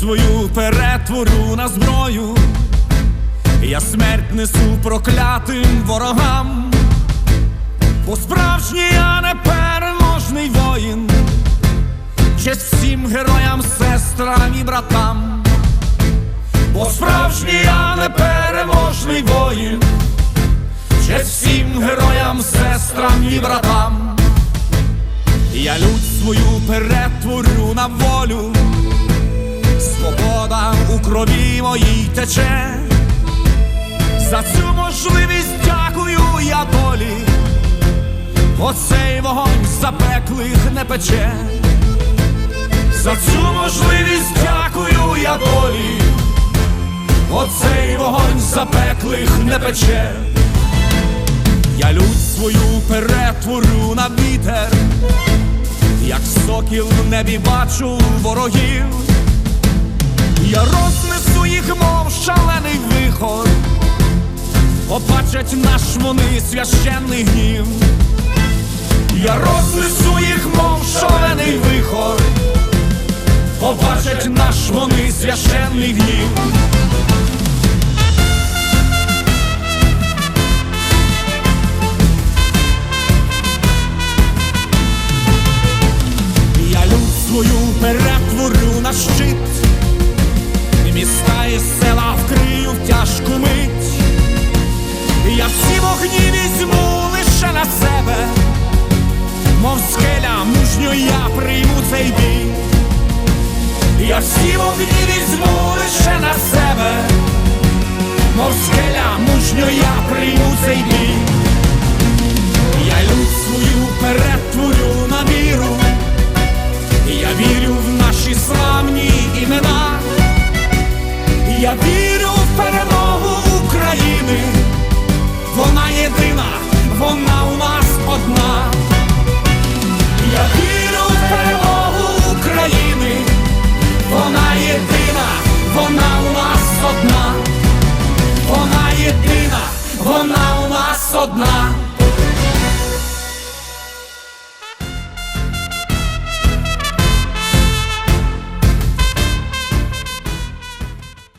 свою перетворю на зброю, я смерть несу проклятим ворогам, бо справжній я непереможний воїн, честь всім героям, сестрам і братам, бо справжній я непереможний воїн, честь всім героям, сестрам і братам. Я лють свою перетворю на волю, свобода у крові моїй тече. За цю можливість дякую я долі, оцей вогонь запеклих не пече. За цю можливість дякую я долі, оцей вогонь запеклих не пече. Я лють свою перетворю на вітер, як сокіл в небі бачу ворогів. Я рознесу їх, мов шалений вихор, побачать наш вони священний гнів. Я рознесу їх, мов шалений вихор, побачать наш вони священний гнів. Перетворю на щит, міста і села вкрию в тяжку мить. Я всі вогні візьму лише на себе, мов скеля мужньо я прийму цей бій. Я всі вогні візьму лише на себе, мов скеля мужньо я прийму цей бій. Я лють свою перетворю на віру. Я вірю в наші славні. Я